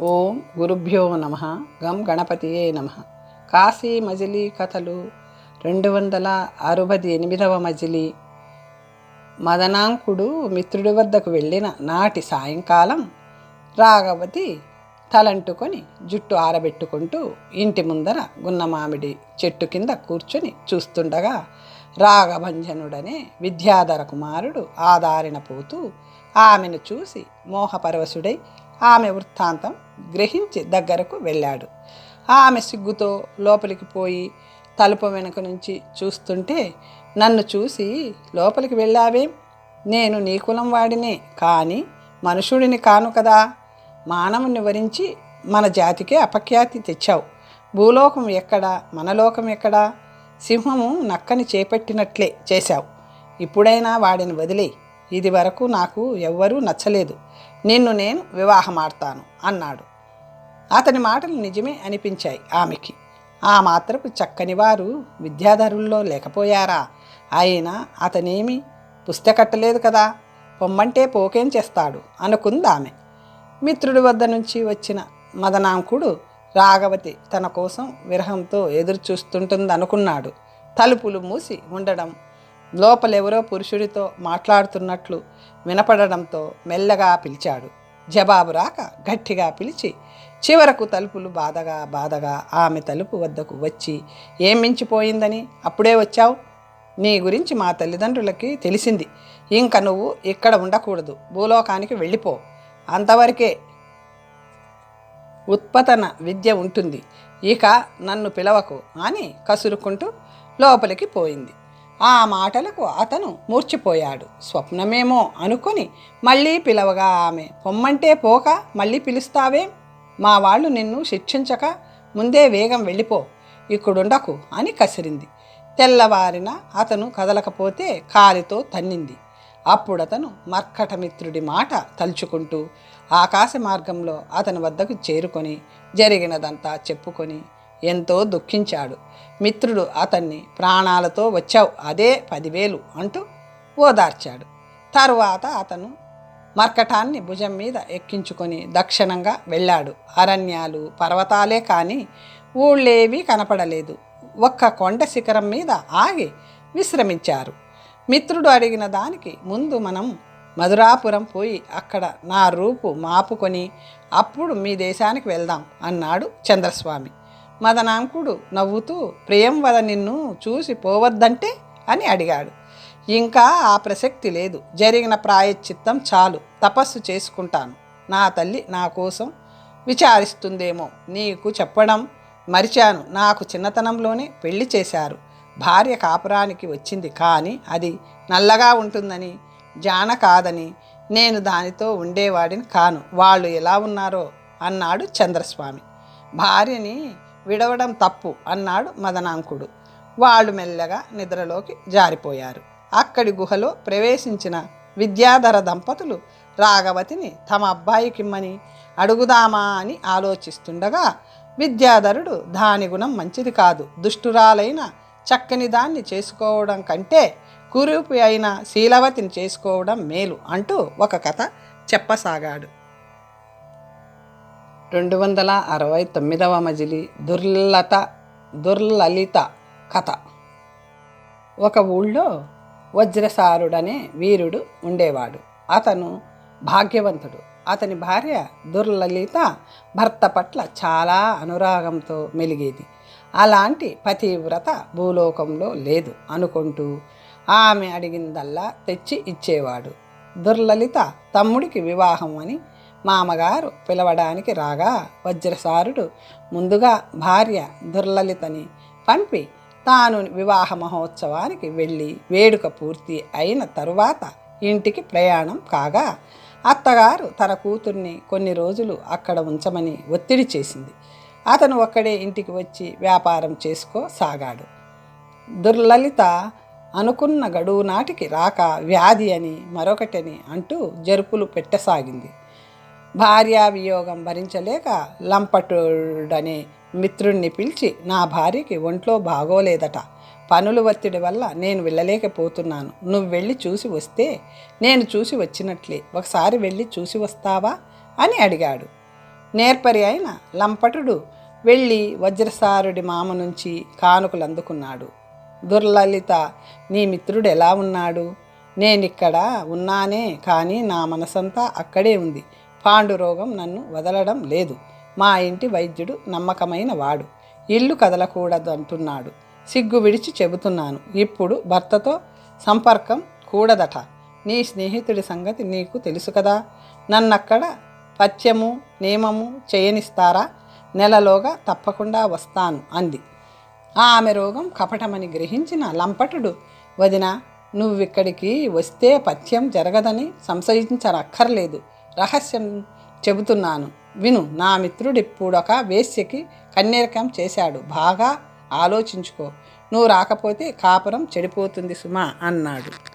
ఓం గురుభ్యో నమ. గం గణపతియే నమ. కాశీ మజిలీ కథలు రెండు వందల అరవై ఎనిమిదవ మజిలీ. మదనాంకుడు మిత్రుడి వద్దకు వెళ్ళిన నాటి సాయంకాలం రాఘవతి తలంటుకొని జుట్టు ఆరబెట్టుకుంటూ ఇంటి ముందర గున్నమామిడి చెట్టు కింద కూర్చొని చూస్తుండగా రాఘభంజనుడనే విద్యాధర కుమారుడు ఆదారిన పోతూ ఆమెను చూసి మోహపరవశుడై ఆమె వృత్తాంతం గ్రహించి దగ్గరకు వెళ్ళాడు. ఆమె సిగ్గుతో లోపలికి పోయి తలుపు వెనుక నుంచి చూస్తుంటే నన్ను చూసి లోపలికి వెళ్ళావేం? నేను నీ కులం వాడినే కానీ మనుషుడిని కాను కదా? మానవుని వరించి మన జాతికే అపఖ్యాతి తెచ్చావు. భూలోకం ఎక్కడా? మన లోకం ఎక్కడా? సింహము నక్కని చేపట్టినట్లే చేశావు. ఇప్పుడైనా వాడిని వదిలే. ఇది వరకు నాకు ఎవ్వరూ నచ్చలేదు. నిన్ను నేను వివాహమాడతాను అన్నాడు. అతని మాటలు నిజమే అనిపించాయి ఆమెకి. ఆ మాత్రపు చక్కని వారు విద్యాధరుల్లో లేకపోయారా? అయినా అతనేమి పుస్తకట్టలేదు కదా? పొమ్మంటే పోకేం చేస్తాడు? అనుకుంది ఆమె మిత్రుడి వద్ద నుంచి వచ్చిన మదనాంకుడు రాఘవతి తన కోసం విరహంతో ఎదురు అనుకున్నాడు తలుపులు మూసి ఉండడం లోపలెవరో పురుషుడితో మాట్లాడుతున్నట్లు వినపడడంతో మెల్లగా పిలిచాడు. జవాబు రాక గట్టిగా పిలిచి చివరకు తలుపులు బాధగా బాధగా ఆమె తలుపు వద్దకు వచ్చి ఏం మించిపోయిందని? అప్పుడే వచ్చావు? నీ గురించి మా తల్లిదండ్రులకి తెలిసింది. ఇంక నువ్వు ఇక్కడ ఉండకూడదు. భూలోకానికి వెళ్ళిపో. అంతవరకే ఉత్పతన విద్య ఉంటుంది. ఇక నన్ను పిలవకు అని కసురుకుంటూ లోపలికి పోయింది. ఆ మాటలకు అతను మూర్చిపోయాడు. స్వప్నమేమో అనుకొని మళ్ళీ పిలవగా ఆమె పొమ్మంటే పోక మళ్ళీ పిలుస్తావే? మా వాళ్ళు నిన్ను శిక్షించక ముందే వేగం వెళ్ళిపో ఇక్కడుండకు అని కసిరింది. తెల్లవారిన అతను కదలకపోతే కాలితో తన్నింది. అప్పుడతను మర్కటమిత్రుడి మాట తలుచుకుంటూ ఆకాశ మార్గంలో అతని వద్దకు చేరుకొని జరిగినదంతా చెప్పుకొని ఎంతో దుఃఖించాడు. మిత్రుడు అతన్ని ప్రాణాలతో వచ్చావు అదే పదివేలు అంటూ ఓదార్చాడు. తరువాత అతను మర్కటాన్ని భుజం మీద ఎక్కించుకొని దక్షిణంగా వెళ్ళాడు. అరణ్యాలు పర్వతాలే కానీ ఊళ్ళేవీ కనపడలేదు. ఒక్క కొండ శిఖరం మీద ఆగి విశ్రమించారు. మిత్రుడు అడిగిన దానికి ముందు మనం మధురాపురం పోయి అక్కడ నా రూపు మాపుకొని అప్పుడు మీ దేశానికి వెళ్దాం అన్నాడు చంద్రస్వామి. మదనాంకుడు నవ్వుతూ ప్రియంవద నిన్ను చూసి పోవద్దంటే? అని అడిగాడు. ఇంకా ఆ ప్రసక్తి లేదు. జరిగిన ప్రాయశ్చిత్తం చాలు. తపస్సు చేసుకుంటాను. నా తల్లి నా కోసం విచారిస్తుందేమో నీకు చెప్పడం మరిచాను. నాకు చిన్నతనంలోనే పెళ్ళి చేశారు. భార్య కాపురానికి వచ్చింది కానీ అది నల్లగా ఉంటుందని జాన కాదని నేను దానితో ఉండేవాడిని కాను. వాళ్ళు ఎలా ఉన్నారో? అన్నాడు చంద్రస్వామి. భార్యని విడవడం తప్పు అన్నాడు మదనాంకుడు. వాళ్ళు మెల్లగా నిద్రలోకి జారిపోయారు. అక్కడి గుహలో ప్రవేశించిన విద్యాధర దంపతులు రాఘవతిని తమ అబ్బాయికిమ్మని అడుగుదామా అని ఆలోచిస్తుండగా విద్యాధరుడు దాని గుణం మంచిది కాదు. దుష్టురాలైన చక్కని దాన్ని చేసుకోవడం కంటే కురూపి అయిన శీలవతిని చేసుకోవడం మేలు అంటూ ఒక కథ చెప్పసాగాడు. రెండు వందల అరవై తొమ్మిదవ మజిలి దుర్లత దుర్లలిత కథ. ఒక ఊళ్ళో వజ్రసారుడనే వీరుడు ఉండేవాడు. అతను భాగ్యవంతుడు. అతని భార్య దుర్లలిత భర్త పట్ల చాలా అనురాగంతో మెలిగేది. అలాంటి పతివ్రత భూలోకంలో లేదు అనుకుంటూ ఆమె అడిగిందల్లా తెచ్చి ఇచ్చేవాడు. దుర్లలిత తమ్ముడికి వివాహం అని మామగారు పిలవడానికి రాగా వజ్రసారుడు ముందుగా భార్య దుర్లలితని పంపి తాను వివాహ మహోత్సవానికి వెళ్ళి వేడుక పూర్తి అయిన తరువాత ఇంటికి ప్రయాణం కాగా అత్తగారు తన కూతుర్ని కొన్ని రోజులు అక్కడ ఉంచమని ఒత్తిడి చేసింది. అతను ఒక్కడే ఇంటికి వచ్చి వ్యాపారం చేసుకోసాగాడు దుర్లలిత అనుకున్న గడువు నాటికి రాక వ్యాధి అని మరొకటని అంటూ జరుపులు పెట్టసాగింది. భార్యా వియోగం భరించలేక లంపటుడనే మిత్రుణ్ణి పిలిచి నా భార్యకి ఒంట్లో బాగోలేదట. పనుల ఒత్తిడి వల్ల నేను వెళ్ళలేకపోతున్నాను. నువ్వు వెళ్ళి చూసి వస్తే నేను చూసి వచ్చినట్లే. ఒకసారి వెళ్ళి చూసి వస్తావా? అని అడిగాడు. నేర్పరి అయిన లంపటుడు వెళ్ళి వజ్రసారుడి మామ నుంచి కానుకలు అందుకున్నాడు. దుర్లలిత నీ మిత్రుడు ఎలా ఉన్నాడు? నేనిక్కడ ఉన్నానే కానీ నా మనసంతా అక్కడే ఉంది. పాండు రోగం నన్ను వదలడం లేదు. మా ఇంటి వైద్యుడు నమ్మకమైన వాడు. ఇల్లు కదలకూడదు అంటున్నాడు సిగ్గు విడిచి చెబుతున్నాను. ఇప్పుడు భర్తతో సంపర్కం కూడదట. నీ స్నేహితుడి సంగతి నీకు తెలుసు కదా. నన్నక్కడ పత్యము నియమము చేయనిస్తారా? నెలలోగా తప్పకుండా వస్తాను అంది. ఆమె రోగం కపటమని గ్రహించిన లంపటుడు వదిన నువ్విక్కడికి వస్తే పథ్యం జరగదని సంశయించనక్కర్లేదు. రహస్యం చెబుతున్నాను. విను నా మిత్రుడిప్పుడొక వేశ్యకి కన్యరకం చేశాడు. బాగా ఆలోచించుకో. నువ్వు రాకపోతే కాపురం చెడిపోతుంది సుమా అన్నాడు.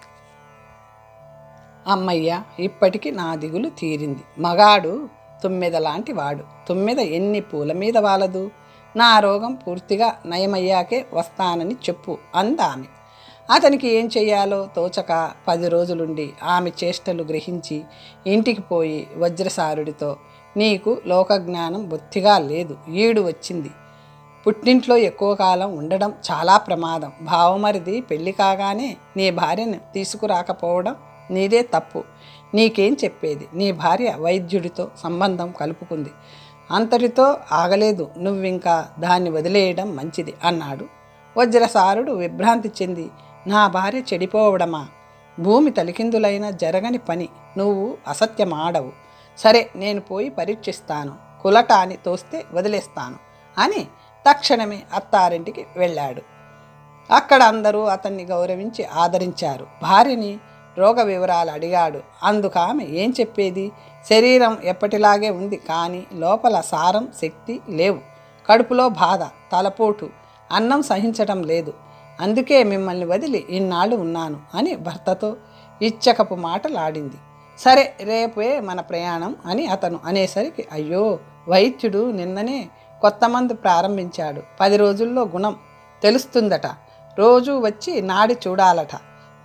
అమ్మయ్య ఇప్పటికి నా దిగులు తీరింది. మగాడు తుమ్మెద లాంటి వాడు. తుమ్మెద ఎన్ని పూల మీద వాలదు? నా రోగం పూర్తిగా నయమయ్యాకే వస్తానని చెప్పు అందామె. అతనికి ఏం చేయాలో తోచక పది రోజులుండి ఆమె చేష్టలు గ్రహించి ఇంటికి పోయి వజ్రసారుడితో నీకు లోకజ్ఞానం బొత్తిగా లేదు ఈడు వచ్చింది. పుట్టింట్లో ఎక్కువ కాలం ఉండడం చాలా ప్రమాదం. భావమరిది పెళ్ళి కాగానే నీ భార్యను తీసుకురాకపోవడం నీదే తప్పు. నీకేం చెప్పేది? నీ భార్య వైద్యుడితో సంబంధం కలుపుకుంది. అంతటితో ఆగలేదు నువ్వింకా దాన్ని వదిలేయడం మంచిది అన్నాడు. వజ్రసారుడు విభ్రాంతి చెంది నా భార్య చెడిపోవడమా? భూమి తలికిందులైన జరగని పని. నువ్వు అసత్యమాడవు. సరే నేను పోయి పరీక్షిస్తాను. కులటాని తోస్తే వదిలేస్తాను అని తక్షణమే అత్తారింటికి వెళ్ళాడు. అక్కడ అందరూ అతన్ని గౌరవించి ఆదరించారు. భార్యని రోగ వివరాలు అడిగాడు. అందుకు ఆమె ఏం చెప్పేది? శరీరం ఎప్పటిలాగే ఉంది కానీ లోపల సారం శక్తి లేవు. కడుపులో బాధ తలపోటు అన్నం సహించటం లేదు. అందుకే మిమ్మల్ని వదిలి ఇన్నాళ్ళు ఉన్నాను అని భర్తతో ఇచ్చకపు మాటలాడింది. సరే రేపే మన ప్రయాణం అని అతను అనేసరికి అయ్యో వైద్యుడు నిన్ననే కొత్త మందు ప్రారంభించాడు. పది రోజుల్లో గుణం తెలుస్తుందట. రోజు వచ్చి నాడి చూడాలట.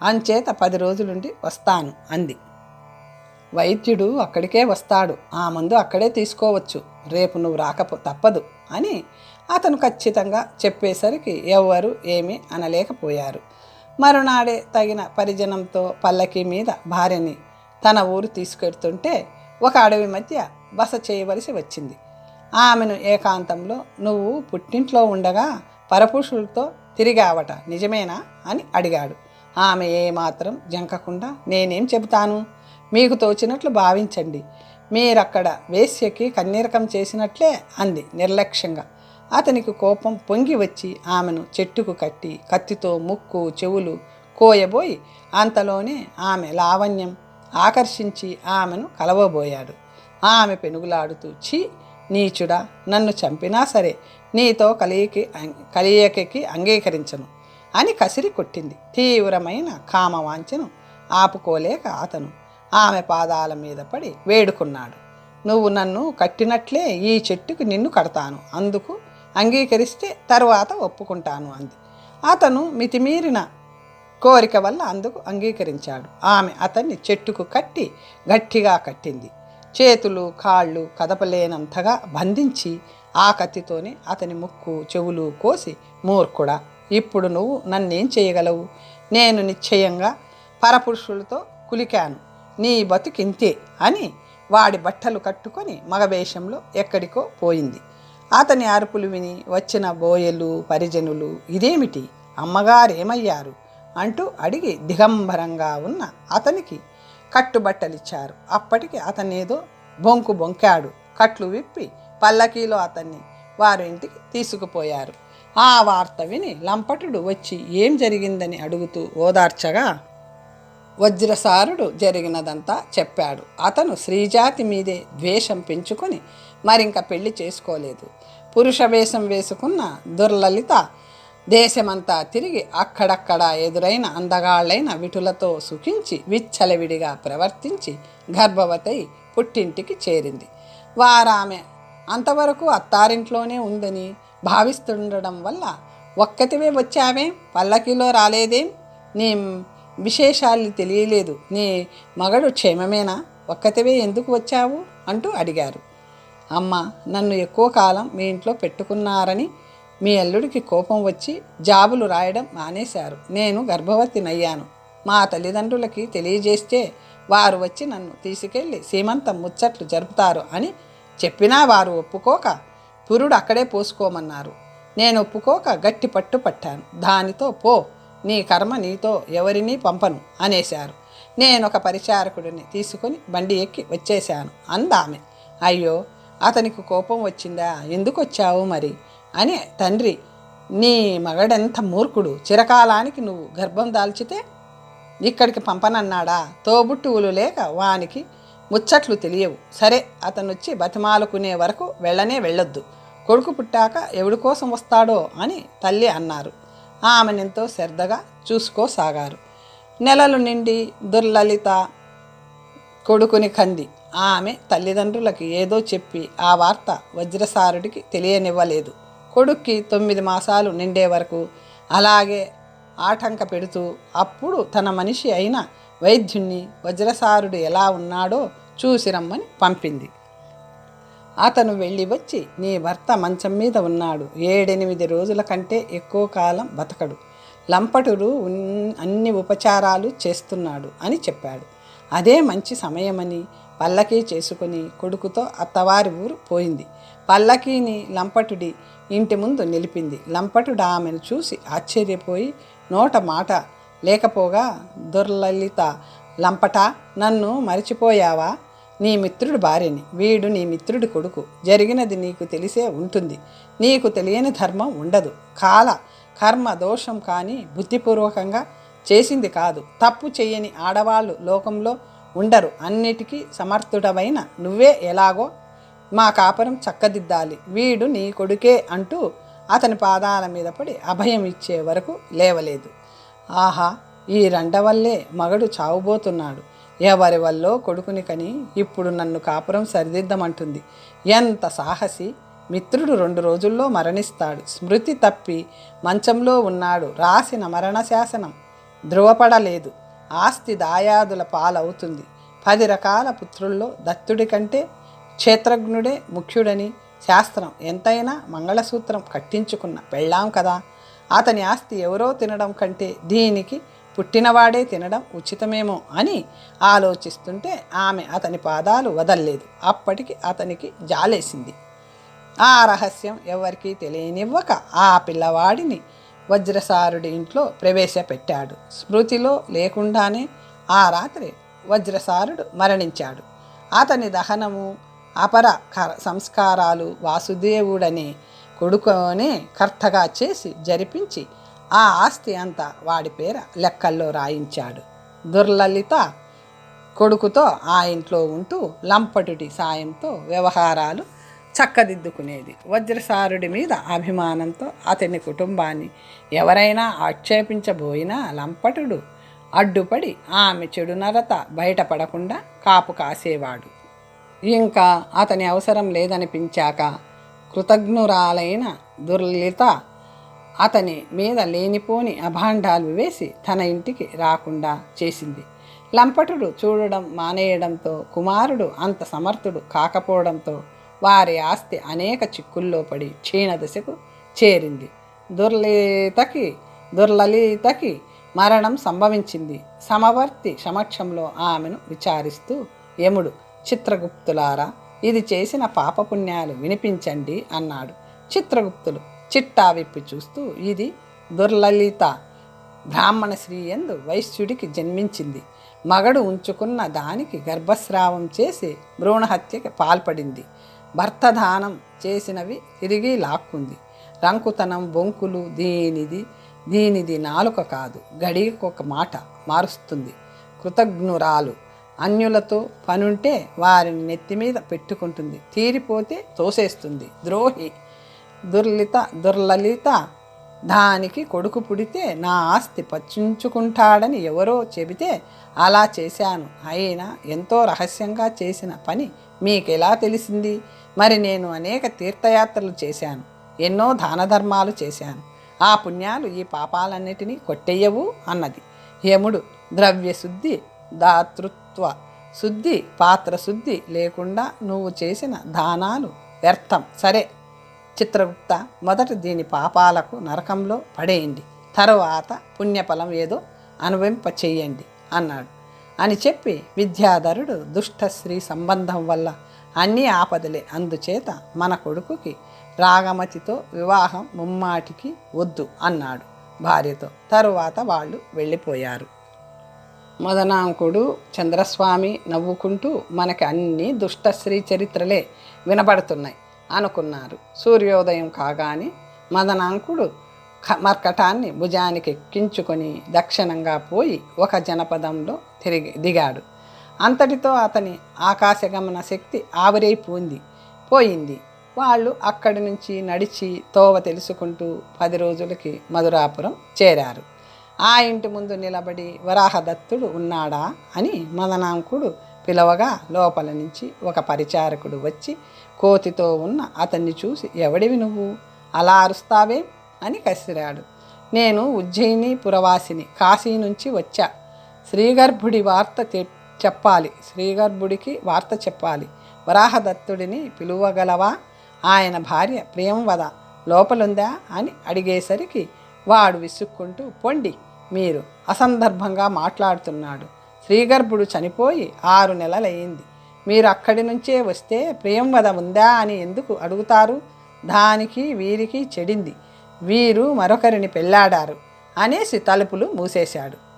అంచేత పది రోజులుండి వస్తాను అంది. వైద్యుడు అక్కడికే వస్తాడు. ఆ మందు అక్కడే తీసుకోవచ్చు. రేపు నువ్వు రాకపో తప్పదు అని అతను ఖచ్చితంగా చెప్పేసరికి ఎవ్వరు ఏమీ అనలేకపోయారు. మరునాడే తగిన పరిజనంతో పల్లకి మీద భార్యని తన ఊరు తీసుకెడుతుంటే ఒక అడవి మధ్య బస చేయవలసి వచ్చింది. ఆమెను ఏకాంతంలో నువ్వు పుట్టింట్లో ఉండగా పరపురుషులతో తిరిగావట నిజమేనా? అని అడిగాడు. ఆమె ఏమాత్రం జంకకుండా నేనేం చెబుతాను? మీకు తోచినట్లు భావించండి. మీరక్కడ వేశ్యకి కన్నీరకం చేసినట్లే అంది నిర్లక్ష్యంగా. అతనికి కోపం పొంగి వచ్చి ఆమెను చెట్టుకు కట్టి కత్తితో ముక్కు చెవులు కోయబోయి అంతలోనే ఆమె లావణ్యం ఆకర్షించి ఆమెను కలవబోయాడు. ఆమె పెనుగులాడుతూ ఛీ నీచుడా నన్ను చంపినా సరే నీతో కలియకి కలియకకి అంగీకరించను అని కసిరి కొట్టింది. తీవ్రమైన కామవాంఛను ఆపుకోలేక అతను ఆమె పాదాల మీద పడి వేడుకున్నాడు. నువ్వు నన్ను కట్టినట్లే ఈ చెట్టుకు నిన్ను కడతాను. అందుకు అంగీకరిస్తే తరువాత ఒప్పుకుంటాను అంది. అతను మితిమీరిన కోరిక వల్ల అందుకు అంగీకరించాడు. ఆమె అతన్ని చెట్టుకు కట్టి గట్టిగా కట్టింది. చేతులు కాళ్ళు కదపలేనంతగా బంధించి ఆ కత్తితోనే అతని ముక్కు చెవులు కోసి మూర్ఖుడా ఇప్పుడు నువ్వు నన్నేం చేయగలవు? నేను నిశ్చయంగా పరపురుషులతో కులికాను. నీ బతుకింతే అని వాడి బట్టలు కట్టుకొని మగవేషంలో ఎక్కడికో పోయింది. అతని అరుపులు విని వచ్చిన బోయలు పరిజనులు ఇదేమిటి? అమ్మగారేమయ్యారు? అంటూ అడిగి దిగంబరంగా ఉన్న అతనికి కట్టుబట్టలిచ్చారు. అప్పటికి అతనేదో బొంకు బొంకాడు. కట్లు విప్పి పల్లకీలో అతన్ని వారి ఇంటికి తీసుకుపోయారు. ఆ వార్త విని లంపటుడు వచ్చి ఏం జరిగిందని అడుగుతూ ఓదార్చగా వజ్రసారుడు జరిగినదంతా చెప్పాడు. అతను శ్రీజాతి మీదే ద్వేషం పెంచుకొని మరింక పెళ్ళి చేసుకోలేదు. పురుష వేషం వేసుకున్న దుర్లలిత దేశమంతా తిరిగి అక్కడక్కడ ఎదురైన అందగాళ్ళైన విటులతో సుఖించి విచ్చలవిడిగా ప్రవర్తించి గర్భవతై పుట్టింటికి చేరింది. వారామె అంతవరకు అత్తారింట్లోనే ఉందని భావిస్తుండడం వల్ల ఒక్కతివే వచ్చావే? పల్లకిలో రాలేదేం? నీ విశేషాలు తెలియలేదు. నీ మగడు క్షేమమేనా? ఒక్కతివే ఎందుకు వచ్చావు? అంటూ అడిగారు. అమ్మ నన్ను ఎక్కువ కాలం మీ ఇంట్లో పెట్టుకున్నారని మీ అల్లుడికి కోపం వచ్చి జాబులు రాయడం మానేశారు. నేను గర్భవతినయ్యాను. మా తల్లిదండ్రులకి తెలియజేస్తే వారు వచ్చి నన్ను తీసుకెళ్ళి సీమంతం ముచ్చట్లు జరుపుతారు అని చెప్పినా వారు ఒప్పుకోక పురుడు అక్కడే పోసుకోమన్నారు. నేను ఒప్పుకోక గట్టి పట్టు పట్టాను. దానితో పో నీ కర్మ నీతో ఎవరిని పంపను అనేశారు. నేను ఒక పరిచారకుడిని తీసుకొని బండి ఎక్కి వచ్చేశాను. అందామె అయ్యో అతనికి కోపం వచ్చిందా? ఎందుకు వచ్చావు మరి? అని తండ్రి నీ మగడెంత మూర్ఖుడు? చిరకాలానికి నువ్వు గర్భం దాల్చితే ఇక్కడికి పంపనన్నాడా? తోబుట్టువులు లేక వానికి ముచ్చట్లు తెలియవు. సరే అతను వచ్చి బతిమాలుకునే వరకు వెళ్ళనే వెళ్ళొద్దు. కొడుకు పుట్టాక ఎవడి కోసం వస్తాడో అని తల్లి అన్నారు. ఆమెనెంతో శ్రద్ధగా చూసుకోసాగారు. నెలలు నిండి దుర్లలిత కొడుకుని కంది. ఆమె తల్లిదండ్రులకి ఏదో చెప్పి ఆ వార్త వజ్రసారుడికి తెలియనివ్వలేదు. కొడుక్కి తొమ్మిది మాసాలు నిండే వరకు అలాగే ఆటంక పెడుతూ అప్పుడు తన మనిషి అయిన వైద్యుణ్ణి వజ్రసారుడు ఎలా ఉన్నాడో చూసి రమ్మని పంపింది. అతను వెళ్ళి వచ్చి నీ భర్త మంచం మీద ఉన్నాడు. ఏడెనిమిది రోజుల కంటే ఎక్కువ కాలం బతకడు. లంపటుడు ఉన్- అన్ని ఉపచారాలు చేస్తున్నాడు అని చెప్పాడు. అదే మంచి సమయమని పల్లకీ చేసుకుని కొడుకుతో అత్తవారి ఊరు పోయింది. పల్లకీని లంపటుడి ఇంటి ముందు నిలిపింది. లంపటుడు ఆమెను చూసి ఆశ్చర్యపోయి నోట మాట లేకపోగా దుర్లలిత లంపట నన్ను మరిచిపోయావా? నీ మిత్రుడు భార్యని. వీడు నీ మిత్రుడి కొడుకు. జరిగినది నీకు తెలిసే ఉంటుంది. నీకు తెలియని ధర్మం ఉండదు. కాల కర్మ దోషం కానీ బుద్ధిపూర్వకంగా చేసింది కాదు. తప్పు చేయని ఆడవాళ్ళు లోకంలో ఉండరు. అన్నిటికీ సమర్థుడమైన నువ్వే ఎలాగో మా కాపురం చక్కదిద్దాలి. వీడు నీ కొడుకే అంటూ అతని పాదాల మీద పడి అభయం ఇచ్చే వరకు లేవలేదు. ఆహా ఈ రెండవల్లే మగడు చావుబోతున్నాడు. ఎవరి వల్లో కొడుకుని కని ఇప్పుడు నన్ను కాపురం సరిదిద్దమంటుంది. ఎంత సాహసి! మిత్రుడు రెండు రోజుల్లో మరణిస్తాడు. స్మృతి తప్పి మంచంలో ఉన్నాడు. రాసిన మరణ శాసనం ధృవపడలేదు ఆస్తి దాయాదుల పాలవుతుంది. పది రకాల పుత్రుల్లో దత్తుడి కంటే క్షేత్రజ్ఞుడే ముఖ్యుడని శాస్త్రం ఎంతైనా మంగళసూత్రం కట్టించుకున్న పెళ్ళాం కదా. అతని ఆస్తి ఎవరో తినడం కంటే దీనికి పుట్టినవాడే తినడం ఉచితమేమో అని ఆలోచిస్తుంటే ఆమె అతని పాదాలు వదల్లేదు. అప్పటికి అతనికి జాలేసింది. ఆ రహస్యం ఎవరికీ తెలియనివ్వక ఆ పిల్లవాడిని వజ్రసారుడి ఇంట్లో ప్రవేశపెట్టాడు. స్మృతిలో లేకుండానే ఆ రాత్రి వజ్రసారుడు మరణించాడు. అతని దహనము అపర కర- సంస్కారాలు వాసుదేవుడని కొడుకునే కర్తగా చేసి జరిపించి ఆ ఆస్తి అంతా వాడి పేర లెక్కల్లో రాయించాడు. దుర్లలిత కొడుకుతో ఆ ఇంట్లో ఉంటూ లంపటుడి సాయంతో వ్యవహారాలు చక్కదిద్దుకునేది. వజ్రసారుడి మీద అభిమానంతో అతని కుటుంబాన్ని ఎవరైనా ఆక్షేపించబోయినా లంపటుడు అడ్డుపడి ఆమె చెడు నరత బయటపడకుండా కాపు కాసేవాడు. ఇంకా అతని అవసరం లేదనిపించాక కృతజ్ఞురాలైన దుర్లిత అతని మీద లేనిపోని అభాండాలు వేసి తన ఇంటికి రాకుండా చేసింది. లంపటుడు చూడడం మానేయడంతో కుమారుడు అంత సమర్థుడు కాకపోవడంతో వారి ఆస్తి అనేక చిక్కుల్లో పడి క్షీణదశకు చేరింది. దుర్లితకి దుర్లలితకి మరణం సంభవించింది. సమవర్తి సమక్షంలో ఆమెను విచారిస్తూ యముడు చిత్రగుప్తులారా ఇది చేసిన పాపపుణ్యాలు వినిపించండి అన్నాడు. చిత్రగుప్తులు చిట్టా విప్పి చూస్తూ ఇది దుర్లలిత బ్రాహ్మణ శ్రీ ఎందు వైశ్యుడికి జన్మించింది. మగడు ఉంచుకున్న దానికి గర్భస్రావం చేసి భ్రూణహత్యకి పాల్పడింది. భర్త దానం చేసినవి తిరిగి లాక్కుంది. రంకుతనం బొంకులు దీనిది దీనిది నాలుక కాదు గడియకొక మాట మారుస్తుంది. కృతజ్ఞురాలు అన్యులతో పనుంటే వారిని నెత్తి మీద పెట్టుకుంటుంది. తీరిపోతే తోసేస్తుంది. ద్రోహి దుర్లిత దుర్లలిత దానికి కొడుకు పుడితే నా ఆస్తి పచ్చించుకుంటాడని ఎవరో చెబితే అలా చేశాను. అయినా ఎంతో రహస్యంగా చేసిన పని మీకెలా తెలిసింది? మరి నేను అనేక తీర్థయాత్రలు చేశాను. ఎన్నో దాన ధర్మాలు చేశాను. ఆ పుణ్యాలు ఈ పాపాలన్నిటినీ కొట్టెయ్యవు అన్నది. యముడు ద్రవ్యశుద్ధి దాతృత్వ శుద్ధి పాత్ర శుద్ధి లేకుండా నువ్వు చేసిన దానాలు వ్యర్థం. సరే చిత్రగుప్త మొదట దీని పాపాలకు నరకంలో పడేయండి. తరువాత పుణ్యఫలం ఏదో అనుభవింప చెయ్యండి అన్నాడు. అని చెప్పి విద్యాధరుడు దుష్ట స్త్రీ సంబంధం వల్ల అన్ని ఆపదలే. అందుచేత మన కొడుకుకి రాగమతితో వివాహం ముమ్మాటికి వద్దు అన్నాడు భార్యతో. తరువాత వాళ్ళు వెళ్ళిపోయారు. మదనాంకుడు చంద్రస్వామి నవ్వుకుంటూ మనకి అన్ని దుష్టశ్రీ చరిత్రలే వినబడుతున్నాయి అనుకున్నారు. సూర్యోదయం కాగానే మదనాంకుడు మర్కటాన్ని భుజానికి ఎక్కించుకొని దక్షిణంగా పోయి ఒక జనపదంలో తిరిగి దిగాడు. అంతటితో అతని ఆకాశగమన శక్తి ఆవిరైపోయింది. పోయింది. వాళ్ళు అక్కడి నుంచి నడిచి తోవ తెలుసుకుంటూ పది రోజులకి మధురాపురం చేరారు. ఆ ఇంటి ముందు నిలబడి వరాహదత్తుడు ఉన్నాడా అని మదనాంకుడు పిలవగా లోపల నుంచి ఒక పరిచారకుడు వచ్చి కోతితో ఉన్న అతన్ని చూసి ఎవడివి నువ్వు? అలా అరుస్తావే? అని కసిరాడు. నేను ఉజ్జయిని పురవాసిని కాశీ నుంచి వచ్చా. శ్రీగర్భుడి వార్త తె- చెప్పాలి. శ్రీగర్భుడికి వార్త చెప్పాలి. వరాహదత్తుడిని పిలువగలవా? ఆయన భార్య ప్రియంవద లోపలుందా? అని అడిగేసరికి వాడు విసుక్కుంటూ పొండి మీరు అసందర్భంగా మాట్లాడుతున్నాడు. శ్రీగర్భుడు చనిపోయి ఆరు నెలలయ్యింది మీరు అక్కడి నుంచే వస్తే ప్రియంవద ఉందా అని ఎందుకు అడుగుతారు? దానికి వీరికి చెడింది. వీరు మరొకరిని పెళ్ళాడారు అనేసి తలుపులు మూసేశాడు.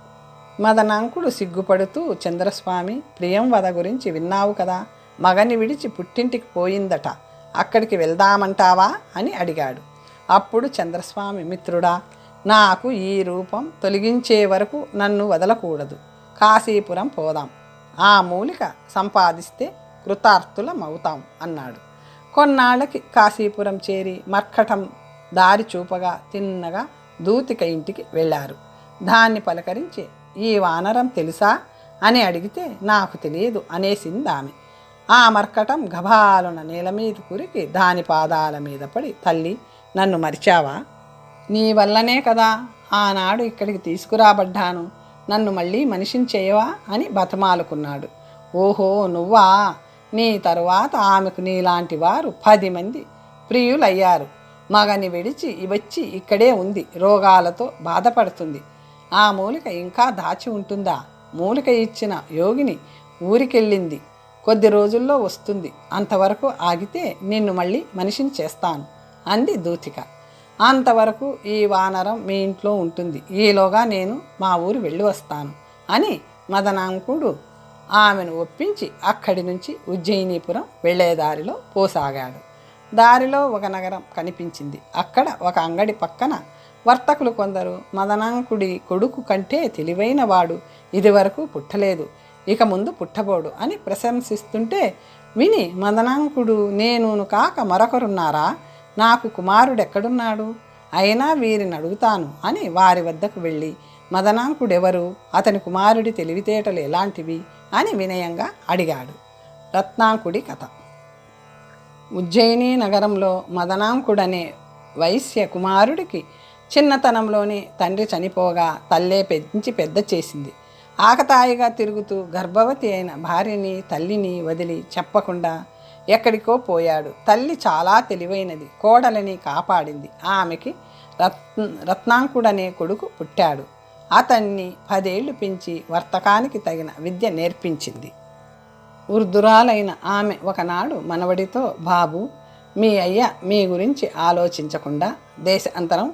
మదనాంకుడు సిగ్గుపడుతూ చంద్రస్వామి ప్రియంవద గురించి విన్నావు కదా మగని విడిచి పుట్టింటికి పోయిందట అక్కడికి వెళ్దామంటావా? అని అడిగాడు. అప్పుడు చంద్రస్వామి మిత్రుడా నాకు ఈ రూపం తొలగించే వరకు నన్ను వదలకూడదు. కాశీపురం పోదాం. ఆ మూలిక సంపాదిస్తే కృతార్థులమవుతాం అన్నాడు. కొన్నాళ్ళకి కాశీపురం చేరి మర్కటం దారి చూపగా తిన్నగా దూతిక ఇంటికి వెళ్ళారు. దాన్ని పలకరించి ఈ వానరం తెలుసా? అని అడిగితే నాకు తెలియదు అనేసింది ఆమె ఆ మర్కటం గభాలున నేల మీద కురికి దాని పాదాల మీద పడి తల్లి నన్ను మరిచావా? నీ వల్లనే కదా ఆనాడు ఇక్కడికి తీసుకురాబడ్డాను. నన్ను మళ్ళీ మనిషిని చేయవా? అని బతమాలుకున్నాడు. ఓహో నువ్వా? నీ తరువాత ఆమెకు నీలాంటి వారు పది మంది ప్రియులయ్యారు. మగని విడిచి వచ్చి ఇక్కడే ఉంది. రోగాలతో బాధపడుతుంది. ఆ మూలిక ఇంకా దాచి ఉంటుందా? మూలిక ఇచ్చిన యోగిని ఊరికెళ్ళింది. కొద్ది రోజుల్లో వస్తుంది. అంతవరకు ఆగితే నిన్ను మళ్ళీ మనిషిని చేస్తాను అంది దూతిక. అంతవరకు ఈ వానరం మీ ఇంట్లో ఉంటుంది. ఈలోగా నేను మా ఊరు వెళ్ళి వస్తాను అని మదనాంకుడు ఆమెను ఒప్పించి అక్కడి నుంచి ఉజ్జయినీపురం వెళ్ళే దారిలో పోసాగాడు. దారిలో ఒక నగరం కనిపించింది. అక్కడ ఒక అంగడి పక్కన వర్తకులు కొందరు మదనాంకుడి కొడుకు కంటే తెలివైన వాడు. ఇదివరకు పుట్టలేదు. ఇక ముందు పుట్టబోడు అని ప్రశంసిస్తుంటే విని మదనాంకుడు నేనును కాక మరొకరున్నారా? నాకు కుమారుడెక్కడున్నాడు? అయినా వీరిని అడుగుతాను అని వారి వద్దకు వెళ్ళి మదనాంకుడెవరు? అతని కుమారుడి తెలివితేటలు ఎలాంటివి? అని వినయంగా అడిగాడు. రత్నాంకుడి కథ. ఉజ్జయిని నగరంలో మదనాంకుడనే వైశ్య కుమారుడికి చిన్నతనంలోనే తండ్రి చనిపోగా తల్లే పెంచి పెద్ద చేసింది. ఆకతాయిగా తిరుగుతూ గర్భవతి అయిన భార్యని తల్లిని వదిలి చెప్పకుండా ఎక్కడికో పోయాడు. తల్లి చాలా తెలివైనది కోడలని కాపాడింది. ఆమెకి రత్న రత్నాంకుడనే కొడుకు పుట్టాడు. అతన్ని పదేళ్ళు పెంచి వర్తకానికి తగిన విద్య నేర్పించింది. వృద్ధురాలైన ఆమె ఒకనాడు మనవడితో బాబు మీ అయ్య మీ గురించి ఆలోచించకుండా దేశాంతరం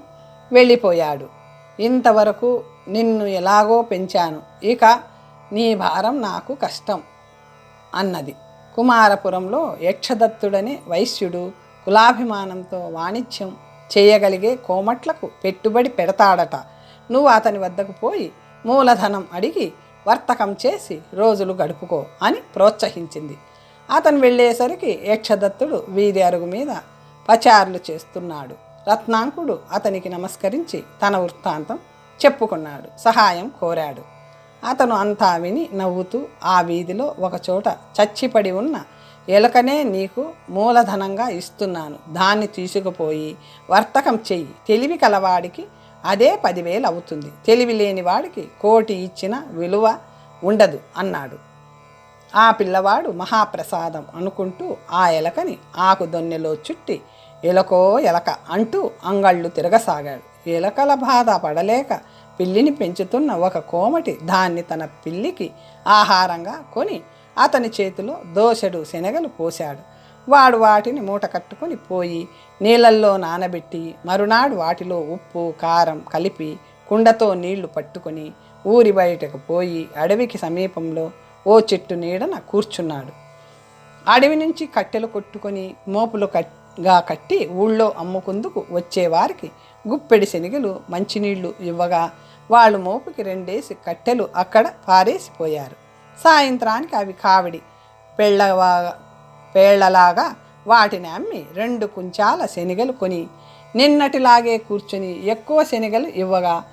వెళ్ళిపోయాడు. ఇంతవరకు నిన్ను ఎలాగో పెంచాను. ఇక నీ భారం నాకు కష్టం అన్నది. కుమారపురంలో యక్షదత్తుడనే వైశ్యుడు కులాభిమానంతో వాణిజ్యం చేయగలిగే కోమట్లకు పెట్టుబడి పెడతాడట. నువ్వు అతని వద్దకు పోయి మూలధనం అడిగి వర్తకం చేసి రోజులు గడుపుకో అని ప్రోత్సహించింది. అతను వెళ్ళేసరికి యక్షదత్తుడు వీధి అరుగు మీద పచారులు చేస్తున్నాడు. రత్నాంకుడు అతనికి నమస్కరించి తన వృత్తాంతం చెప్పుకున్నాడు. సహాయం కోరాడు. అతను అంతా విని నవ్వుతూ ఆ వీధిలో ఒకచోట చచ్చిపడి ఉన్న ఎలుకనే నీకు మూలధనంగా ఇస్తున్నాను. దాన్ని తీసుకుపోయి వర్తకం చెయ్యి. తెలివి కలవాడికి అదే పదివేలు అవుతుంది. తెలివి లేని వాడికి కోటి ఇచ్చిన విలువ ఉండదు అన్నాడు. ఆ పిల్లవాడు మహాప్రసాదం అనుకుంటూ ఆ ఎలకని ఆకు దొన్నెలో చుట్టి ఎలకో ఎలక అంటూ అంగళ్ళు తిరగసాగాడు. ఎలకల బాధ పడలేక పిల్లిని పెంచుతున్న ఒక కోమటి దాన్ని తన పిల్లికి ఆహారంగా కొని అతని చేతిలో దోశడు శనగలు పోశాడు. వాడు వాటిని మూట కట్టుకొని పోయి నీళ్ళల్లో నానబెట్టి మరునాడు వాటిలో ఉప్పు కారం కలిపి కుండతో నీళ్ళు పట్టుకొని ఊరి బయటకు పోయి అడవికి సమీపంలో ఓ చెట్టు నీడన కూర్చున్నాడు. అడవి నుంచి కట్టెలు కొట్టుకొని మోపులు గా కట్టి ఊళ్ళో అమ్ముకుందుకు వచ్చేవారికి గుప్పెడి శనిగలు మంచినీళ్ళు ఇవ్వగా వాళ్ళు మోపుకి రెండేసి కట్టెలు అక్కడ పారేసిపోయారు. సాయంత్రానికి అవి కావిడి పెళ్ళవా పేళ్ళలాగా వాటిని అమ్మి రెండు కుంచాల శనిగలు కొని నిన్నటిలాగే కూర్చొని ఎక్కువ శనిగలు ఇవ్వగా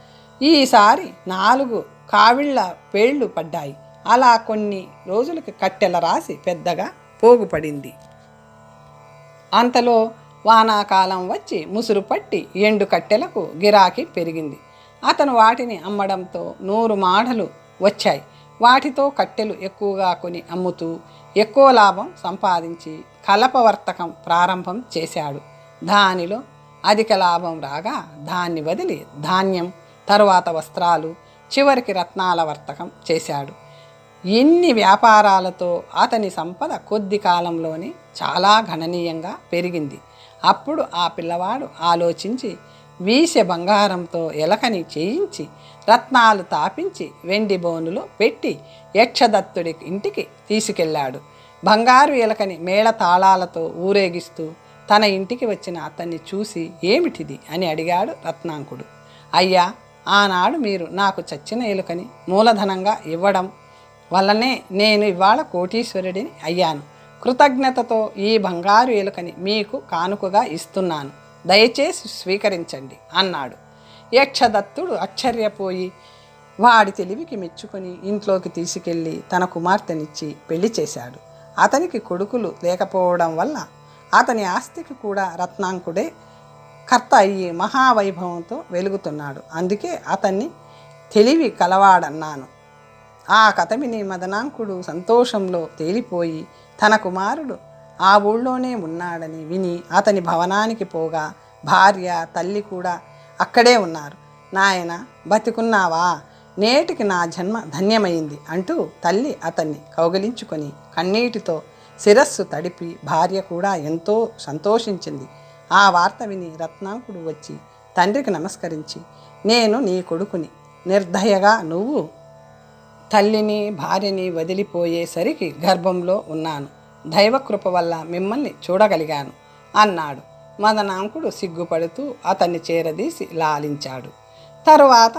ఈసారి నాలుగు కావిళ్ళ పేళ్ళు పడ్డాయి. అలా కొన్ని రోజులకి కట్టెల రాసి పెద్దగా పోగుపడింది. అంతలో వానాకాలం వచ్చి ముసురు పట్టి ఎండు కట్టెలకు గిరాకీ పెరిగింది. అతను వాటిని అమ్మడంతో నూరు మాటలు వచ్చాయి. వాటితో కట్టెలు ఎక్కువగా కొని అమ్ముతూ ఎక్కువ లాభం సంపాదించి కలపవర్తకం ప్రారంభం చేశాడు. దానిలో అధిక లాభం రాగా దాన్ని వదిలి ధాన్యం తరువాత వస్త్రాలు చివరికి రత్నాల వర్తకం చేశాడు. ఎన్ని వ్యాపారాలతో అతని సంపద కొద్ది కాలంలోనే చాలా గణనీయంగా పెరిగింది. అప్పుడు ఆ పిల్లవాడు ఆలోచించి వీసె బంగారంతో ఎలకని చేయించి రత్నాలు తాపించి వెండి బోనులో పెట్టి యక్షదత్తుడి ఇంటికి తీసుకెళ్ళాడు. బంగారు ఎలకని మేళ తాళాలతో ఊరేగిస్తూ తన ఇంటికి వచ్చిన అతన్ని చూసి ఏమిటిది అని అడిగాడు రత్నాంకుడు. అయ్యా ఆనాడు మీరు నాకు చచ్చిన ఎలుకని మూలధనంగా ఇవ్వడం వల్లనే నేను ఇవాళ కోటీశ్వరుడిని అయ్యాను. కృతజ్ఞతతో ఈ బంగారు ఎలుకని మీకు కానుకగా ఇస్తున్నాను. దయచేసి స్వీకరించండి అన్నాడు. యక్షదత్తుడు ఆశ్చర్యపోయి వాడి తెలివికి మెచ్చుకొని ఇంట్లోకి తీసుకెళ్ళి తన కుమార్తెనిచ్చి పెళ్ళి చేశాడు. అతనికి కొడుకులు లేకపోవడం వల్ల అతని ఆస్తికి కూడా రత్నాంకుడే కర్త అయ్యి మహావైభవంతో వెలుగుతున్నాడు. అందుకే అతన్ని తెలివి కలవాడన్నాను. ఆ కథ విని మదనాంకుడు సంతోషంలో తేలిపోయి తన కుమారుడు ఆ ఊళ్ళోనే ఉన్నాడని విని అతని భవనానికి పోగా భార్య తల్లి కూడా అక్కడే ఉన్నారు. నాయన బతికున్నావా? నేటికి నా జన్మ ధన్యమైంది అంటూ తల్లి అతన్ని కౌగిలించుకొని కన్నీటితో శిరస్సు తడిపి భార్య కూడా ఎంతో సంతోషించింది. ఆ వార్త విని రత్నాంకుడు వచ్చి తండ్రికి నమస్కరించి నేను నీ కొడుకుని నిర్దయగా నువ్వు తల్లిని భార్యని వదిలిపోయేసరికి గర్భంలో ఉన్నాను. దైవకృప వల్ల మిమ్మల్ని చూడగలిగాను అన్నాడు. మదనాంకుడు సిగ్గుపడుతూ అతన్ని చేరదీసి లాలించాడు. తరువాత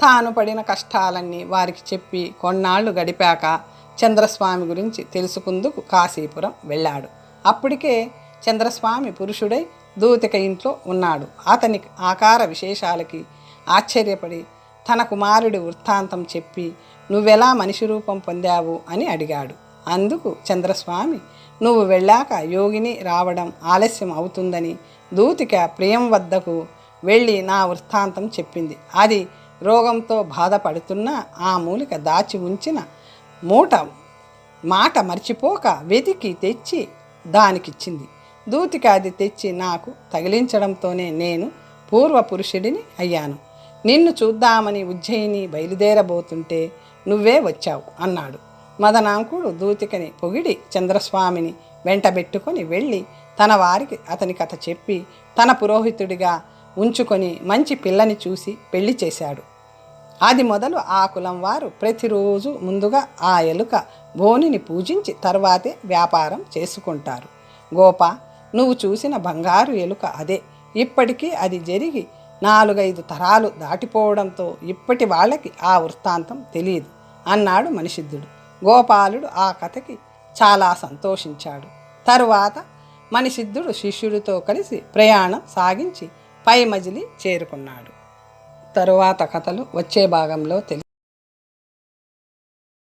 తాను పడిన కష్టాలన్నీ వారికి చెప్పి కొన్నాళ్ళు గడిపాక చంద్రస్వామి గురించి తెలుసుకుందుకు కాశీపురం వెళ్ళాడు. అప్పటికే చంద్రస్వామి పురుషుడై దూతిక ఇంట్లో ఉన్నాడు. అతని ఆకార విశేషాలకి ఆశ్చర్యపడి తన కుమారుడి వృత్తాంతం చెప్పి నువ్వెలా మనిషి రూపం పొందావు అని అడిగాడు. అందుకు చంద్రస్వామి నువ్వు వెళ్ళాక యోగిని రావడం ఆలస్యం అవుతుందని దూతిక ప్రియం వద్దకు వెళ్ళి నా వృత్తాంతం చెప్పింది. అది రోగంతో బాధపడుతున్న ఆ మూలిక దాచి ఉంచిన మూట మాట మర్చిపోక వెతికి తెచ్చి దానికిచ్చింది. దూతిక అది తెచ్చి నాకు తగిలించడంతోనే నేను పూర్వ పురుషుడిని అయ్యాను. నిన్ను చూద్దామని ఉజ్జయిని బయలుదేరబోతుంటే నువ్వే వచ్చావు అన్నాడు. మదనాంకుడు దూతికని పొగిడి చంద్రస్వామిని వెంటబెట్టుకొని వెళ్ళి తన వారికి అతని కథ చెప్పి తన పురోహితుడిగా ఉంచుకొని మంచి పిల్లని చూసి పెళ్ళి చేశాడు. అది మొదలు ఆ కులం వారు ప్రతిరోజు ముందుగా ఆ ఎలుక బోనిని పూజించి తర్వాతే వ్యాపారం చేసుకుంటారు. గోప నువ్వు చూసిన బంగారు ఎలుక అదే. ఇప్పటికీ అది జరిగి నాలుగైదు తరాలు దాటిపోవడంతో ఇప్పటి వాళ్ళకి ఆ వృత్తాంతం తెలియదు అన్నాడు మనిషిద్ధుడు గోపాలుడు ఆ కథకి చాలా సంతోషించాడు. తరువాత మనిషిద్ధుడు శిష్యుడితో కలిసి ప్రయాణం సాగించి పై మజిలి చేరుకున్నాడు. తరువాత కథలు వచ్చే భాగంలో తెలుసు